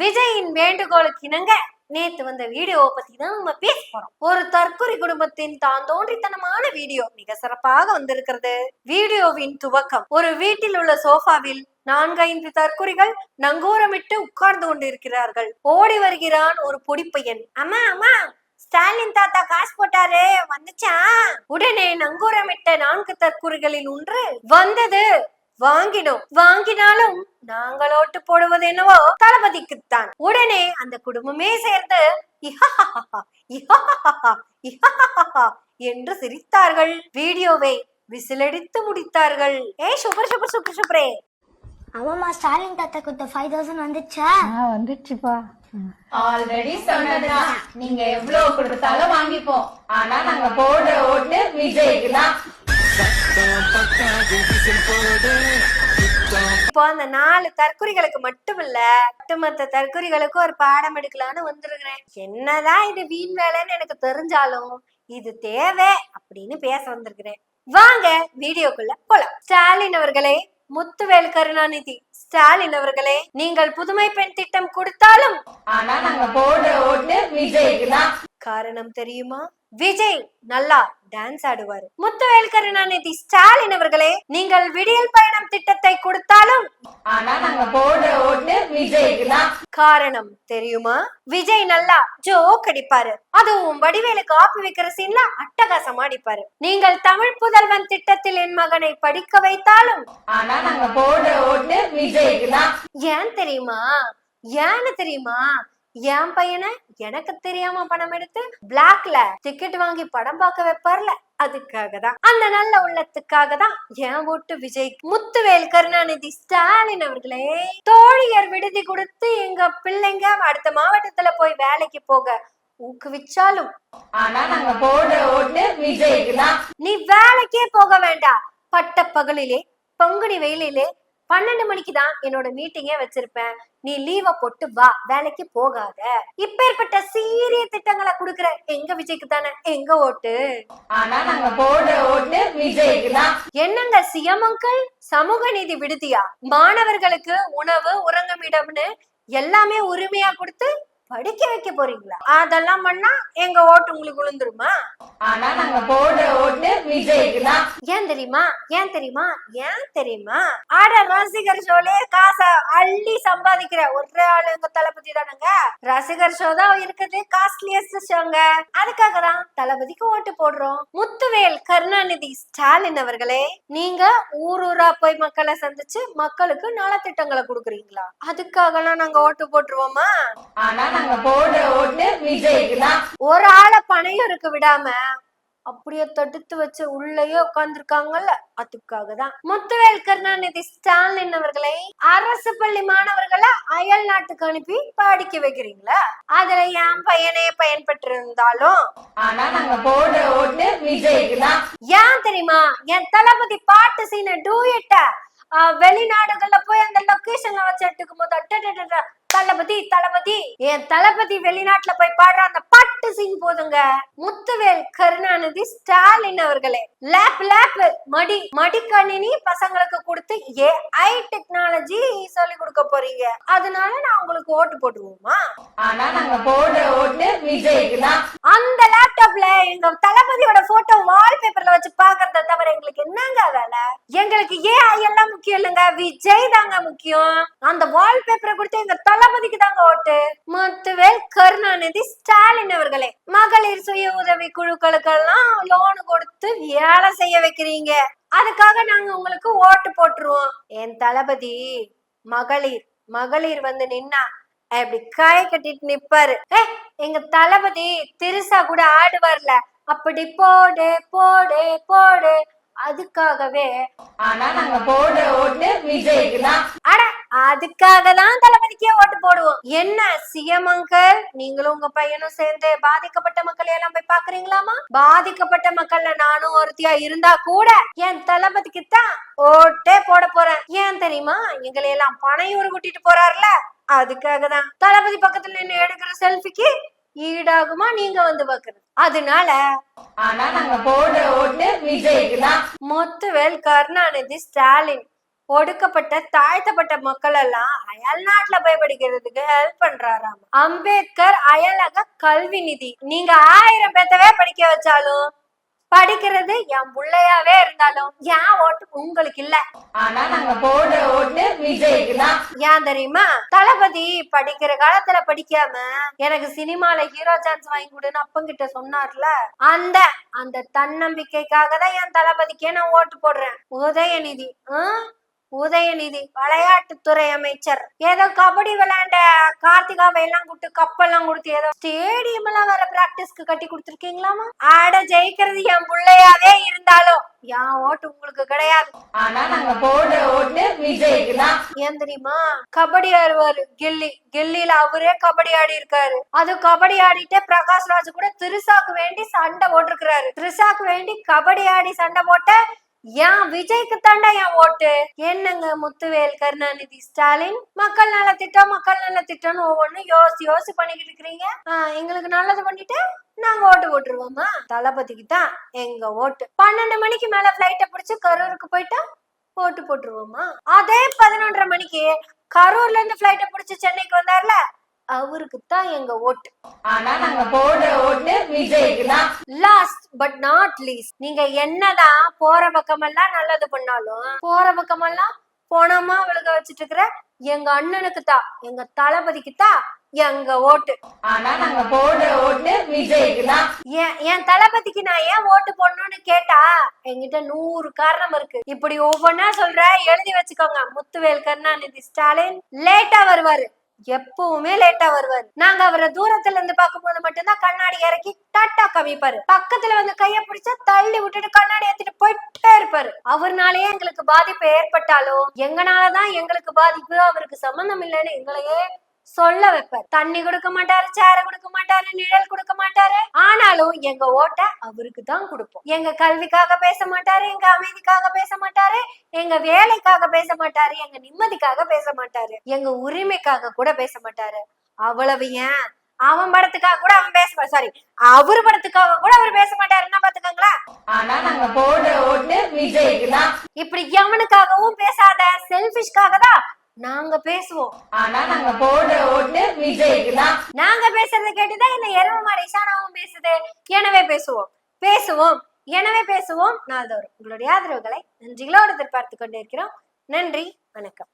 விஜயின் வேண்டுகோளுக்கு இணங்க நேத்து வந்த வீடியோவை பத்தி தான் நம்ம பேச போறோம். ஒரு தற்கொலை குடும்பத்தின் தான் தோன்றித்தனமான வீடியோ மிக சிறப்பாக வந்திருக்கிறது. வீடியோவின் துவக்கம் ஒரு வீட்டில் உள்ள சோஃபாவில் நான்கைந்து தற்குறிகள் நங்கூரமிட்டு உட்கார்ந்து கொண்டிருக்கிறார்கள். ஓடி வருகிறான் ஒரு பொடிப்பையன். அம்மா அம்மா ஸ்டாலின் தாத்தா காசு போட்டாரு வந்துச்சா? உடனே நங்கூரமிட்ட நான்கு தற்குறிகளில் ஒன்று வந்தது. வாங்கினோம் வாங்கினாலும் நாங்கள் ஓட்டு போடுவது என்னவோ தளபதிக்குத்தான். உடனே அந்த குடும்பமே சேர்ந்து இஹாஹாஹா, இஹாஹாஹா, இஹாஹாஹா என்று சிரித்தார்கள். வீடியோவை விசிலடித்து முடித்தார்கள். ஏய் சூப்பர் சூப்பர் சூப்பர் சூப்பரே. ஆமாம்மா ஸ்டாலின் தாத்தா கொடுத்த ஃபைவ் தௌசண்ட் வந்துச்சா? ஆ வந்துடுச்சுப்பா ஆல்ரெடி சொன்னதுதான் நீங்க எவ்வளவு கொடுத்தாலும் வாங்கிப்போம். ஆனா நாங்க போடுற ஓட்டு விஜய்க்கு தான். இப்போ அந்த நாலு தற்குறிகளுக்கு மட்டுமில்ல ஒட்டுமொத்த தற்குறிகளுக்கு ஒரு பாடம் எடுக்கலான்னு வந்திருக்கிறேன். என்னதான் இது வீண் வேலைன்னு எனக்கு தெரிஞ்சாலும் இது தேவை அப்படின்னு பேச வந்திருக்கிறேன். வாங்க வீடியோக்குள்ள போலாம். ஸ்டாலின் அவர்களே முத்துவேல் கருணாநிதி. ஸ்டாலின் அவர்களே நீங்கள் புதுமை பெண் திட்டம் கொடுத்தாலும் ஆனா நாங்க போடுற ஓட்டு விஜய்க்கு தான். காரணம் தெரியுமா? விஜய் நல்லா டான்ஸ் ஆடுவாரு. முத்துவேல் கருணாநிதி ஸ்டாலின் அவர்களே நீங்கள் விடியல் பயணம் திட்டத்தை கொடுத்தாலும் காரணம் தெரியுமா? விஜய் நல்லா ஜோக் அடிப்பாரு. அதுவும் வடிவேலு காப்பி வைக்கிற சீன்ல அட்டகாசமா அடிப்பாரு நீங்கள் தமிழ் புதல்வன் திட்டத்தில் என் மகனை படிக்க வைத்தாலும் ஏன் தெரியுமா? ஏன்னு தெரியுமா? என் பையனை எனக்கு தெரியாம பணம் எடுத்து பிளாக்ல டிக்கெட் வாங்கி படம் பார்க்க வைப்பார்ல. அதுக்காக தான் அந்த நல்ல உள்ளத்துக்காக தான் என் ஓட்டு விஜய் முத்துவேல் கருணாநிதி ஸ்டாலின் அவர்களே தோழியர் விடுதி கொடுத்து எங்க பிள்ளைங்க அடுத்த மாவட்டத்துல போய் வேலைக்கு போக ஊக்குவிச்சாலும் ஆனா நாங்க போடுற ஓட்டு விஜய்க்கு தான். நீ வேலைக்கே போக வேண்டாம். பட்ட பகலிலே பங்குனி வெயிலிலே பன்னெண்டு மணிக்கு தான் என்னோட மீட்டிங்கே வச்சிருப்பேன். நீ லீவ போட்டு வா வேலைக்கு போகாத. இப்பேற்பட்ட சீரிய திட்டங்களை குடுக்குற எங்க விஜய்க்கு தானே? எங்க ஓட்டு? ஆனா நாங்க போடுற ஓட்டு விஜய்க்கு தான். என்னங்க சிஎம் அங்கிள்? சமூக நீதி விடுதியா? மாணவர்களுக்கு உணவு உறங்குமிடம்னு எல்லாமே உரிமையா கொடுத்து படிக்க வைக்க போறீங்களா? அதெல்லாம் பண்ணா எங்க ஓட்டு உங்களுக்கு விழுந்துருமா? ஆனா நாங்க போடுற ஓட்டு விஜய்க்கு தான். ஏன் தெரியுமா? ஏன் தெரியுமா? ஏன் தெரியுமா? ஆட ரசிகர் ஷோலே காசை அள்ளி சம்பாதிக்கிற ஒரே ஆளு எங்க தளபதி தானுங்க? ரசிகர் ஷோ தான் இருக்குது காஸ்ட்லியஸ்ட் ஷோங்க. அதுக்காக தான் தளபதிக்கு ஓட்டு போடுறோம். முத்துவேல் கருணாநிதி ஸ்டாலின் அவர்களே நீங்க ஊர் ஊரா போய் மக்களை சந்திச்சு மக்களுக்கு நலத்திட்டங்களை கொடுக்குறீங்களா? அதுக்காகலாம் நாங்க ஓட்டு போட்டுருவோமா? ஆனா நாங்க போடுற ஓட்டு விஜய்க்கு தான். ஒரு ஆளை பனையூருக்கு விடாம அப்படியே தடுத்து வச்சு உள்ளேயே உட்கார்ந்துருக்காங்கல்ல அதுக்காக தான். முத்துவேல் கருணாநிதி ஸ்டாலின் அவர்களை அரசு பள்ளி மாணவர்களை அயல் நாட்டுக்கு அனுப்பி படிக்க வைக்கிறீங்களா? அதுல என் பையனே பயன்பெற்று இருந்தாலும் ஆனா நாங்க போடுற ஓட்டு விஜய்க்கு தான். ஏன் தெரியுமா? என் தளபதி பாட்டு சீன டூயட்ட வெளிநாடுகள்ல போய் அந்த லொகேஷன்ல வச்சு எடுக்கும் போது தளபதி தளபதி. என் தளபதி வெளிநாட்டுல போய் பாடுற அந்த பாட்டு சீன் போதுங்க. முத்துவேல் கருணாநிதி ஸ்டாலின் அவர்களே. Lap lap. மடி மடிக்கணினி பசங்களுக்கு கொடுத்து ஏஐ டெக்னாலஜி சொல்லி கொடுக்க போறீங்க. அதனால நான் உங்களுக்கு ஓட்டு போட்டுருவோமா ஆனா நாங்க போடுற ஓட்டு விஜய்க்கு தான். அந்த லேப்டாப்ல எங்க தளபதியோட போட்டோ வால்பேப்பர்ல வச்சு பாக்குறத தவிர எங்களுக்கு என்னங்க வேலை எங்களுக்கு ஏன் எல்லாம் முக்கியம் இல்லைங்க. விஜய் தாங்க முக்கியம். அந்த வால்பேப்பரை கொடுத்து எங்க தளபதிக்கு தாங்க ஓட்டு. முத்துவேல் கருணாநிதி ஸ்டாலின் அவர்களே மகளிர் சுய உதவி குழுக்களுக்கெல்லாம் லோன் கொடுத்து வேலை செய்ய வைக்கிறீங்க. அதுக்காக நாங்க உங்களுக்கு ஓட்டு போட்டுருவோம். என் தளபதி மகளிர் மகளிர் வந்து நின்னா அப்படி கை கட்டிட்டு நிப்பாரு. ஏ எங்க தளபதி திருசா கூட ஆடுவார்ல. அப்படி போடு போடு போடு. அதுக்காகவே ஆனா நாங்க போடுற ஓட்டு விஜய்க்கு தான் அட அதுக்காக தான் தளபதிக்கே ஓட்டு போடுவோம். என்ன சிஎம் அங்கிள்? நீங்களும் உங்க பையனும் சேர்ந்து பாதிக்கப்பட்ட மக்களை எல்லாம் போய் பாக்குறீங்களாமா பாதிக்கப்பட்ட மக்கள்ல நானும் ஒருத்தியா இருந்தா கூட என் தளபதிக்கு தான் ஓட்டே போட போறேன். ஏன் தெரியுமா? எங்களை எல்லாம் பனையூர் கூட்டிட்டு போறாருல அதுக்காக தான் தளபதி பக்கத்துல நின்னு எடுக்கிற செல்ஃபிக்கு ஈடாகுமா நீங்க வந்து பாக்குறது? அதனால ஆனா நாங்க போடுற ஓட்டு விஜய்க்கு தான் முத்துவேல் கருணாநிதி ஸ்டாலின். ஒடுக்கப்பட்ட தாழ்த்தப்பட்ட மக்கள் எல்லாம் அயல் நாட்டுல போய் படிக்கிறதுக்கு ஹெல்ப் பண்றாராம். அம்பேத்கர் அயலக கல்வி நிதி. நீங்க ஆயிரம் பேத்தவே படிக்க வச்சாலும் படிக்கிறது என் புள்ளையாவே இருந்தாலும் ஏன் ஓட்டு உங்களுக்கு இல்ல. ஆனா நாங்க போடுற ஓட்டு விஜய்க்கு தான் ஏன் தெரியுமா? தளபதி படிக்கிற காலத்துல படிக்காம எனக்கு சினிமால ஹீரோ சான்ஸ் வாங்கி கொடுன்னு அப்பங்கிட்ட சொன்னார்ல. அந்த அந்த தன்னம்பிக்கைக்காக தான் என் தளபதிக்கே நான் ஓட்டு போடுறேன். உதயநிதி ஆஹ் உதயநிதி விளையாட்டுத்துறை அமைச்சர். ஏதோ கபடி விளையாண்ட கார்த்திகாவை எல்லாம் கூப்பிட்டு கப்பெல்லாம் கொடுத்து ஏதோ ஸ்டேடியம் எல்லாம் வேற பிராக்டிஸ்க்கு கட்டி கொடுத்துருக்கீங்களாமா? ஆட ஜெயிக்கிறது என் பிள்ளையாவே இருந்தாலும் என் ஓட்டு உங்களுக்கு கிடையாது. ஆனா நாங்க போடுற ஓட்டு விஜய்க்கு தான். ஏன் தெரியுமா? கபடி ஆடுவாரு கில்லி. கில்லில அவரே கபடி ஆடி இருக்காரு. அது கபடி ஆடிட்டு பிரகாஷ் ராஜ் கூட திருசாக்கு வேண்டி சண்டை போட்டிருக்கிறாரு. திருசாக்கு வேண்டி கபடி ஆடி சண்டை போட்ட ஏன் விஜய்க்கு தாண்டா என் ஓட்டு? என்னங்க முத்துவேல் கருணாநிதி ஸ்டாலின்? மக்கள் நல திட்டம் மக்கள் நல திட்டம்னு ஒவ்வொன்றும் யோசி யோசி பண்ணிக்கிட்டு இருக்கிறீங்க. எங்களுக்கு நல்லது பண்ணிட்டு நாங்க ஓட்டு போட்டுருவோமா? தளபதிக்கு தான் எங்க ஓட்டு. பன்னெண்டு மணிக்கு மேல பிளைட்ட பிடிச்சு கரூருக்கு போயிட்டா ஓட்டு போட்டுருவோமா? அதே பதினொன்றரை மணிக்கு கரூர்ல இருந்து பிளைட்ட பிடிச்சு சென்னைக்கு வந்தார்ல அவருக்கு தான் எங்க ஓட்டு. ஆனா நாங்க போடுற ஓட்டு லாஸ்ட் பட் நாட் லீஸ்ட் நீங்க என்னதான் போற பக்கமெல்லாம் நல்லது பண்ணாலும் போற பக்கமெல்லாம் போனோமா விழுக வச்சிட்டு இருக்கிற எங்க அண்ணனுக்கு தான் எங்க தளபதிக்கு தான் எங்க ஓட்டு. ஆனா நாங்க போடுற ஓட்டு விஜய்க்கு தான். என் என் தளபதிக்கு நான் ஏன் ஓட்டு போடணும்னு கேட்டா என்கிட்ட நூறு காரணம் இருக்கு. இப்படி ஒவ்வொன்னா சொல்ற எழுதி வச்சுக்கோங்க. முத்துவேல் கருணாநிதி ஸ்டாலின் லேட்டா வருவாரு. எப்பவுமே லேட்டா வருவாரு. நாங்க அவரை தூரத்துல இருந்து பார்க்கும்போது மட்டும்தான் கண்ணாடி இறக்கி டாட்டா கவிப்பாரு. பக்கத்துல வந்து கைய பிடிச்சா தள்ளி விட்டுட்டு கண்ணாடி ஏத்திட்டு போயிட்டே இருப்பாரு. அவர்னாலயே எங்களுக்கு பாதிப்பு ஏற்பட்டாலும் எங்கனாலதான் எங்களுக்கு பாதிப்பு அவருக்கு சம்பந்தம் இல்லைன்னு எங்களையே சொல்ல வைப்பார். தண்ணி கொடுக்க மாட்டாரு சேர கொடுக்க மாட்டாரு நிழல் கொடுக்க ஆனாலும் எங்க ஓட்ட அவருக்கு தான் கொடுப்போம். எங்க கல்விக்காக பேச மாட்டாரு எங்க அமைதிக்காக பேச மாட்டாரு எங்க வேலைக்காக பேச மாட்டாரு எங்க நிம்மதிக்காக பேச மாட்டாரு எங்க உரிமைக்காக கூட பேச மாட்டாரு. அவ்வளவு ஏன்? அவன் படத்துக்காக கூட அவன் பேச சாரி அவர் படத்துக்காக கூட அவர் பேச மாட்டாருன்னா பாத்துக்கோங்களேன். ஆனா நாங்க போடுற ஓட்டு விஜய்க்கு தான். இப்படி எவனுக்காகவும் பேசாத செல்பிஷ்காக தான் நாங்க பேசுவோம். ஆனா நாங்க போடுற ஓட்டு விஜய்க்கு தான் நாங்க பேசுறத கேட்டுதான் இந்த எரும மாடு இஷானாவும் பேசுது. எனவே பேசுவோம். பேசுவோம். எனவே பேசுவோம். நாள்தோறும் உங்களுடைய ஆதரவுகளை நன்றிகளோடு எதிர்பார்த்து கொண்டிருக்கிறோம். நன்றி. வணக்கம்.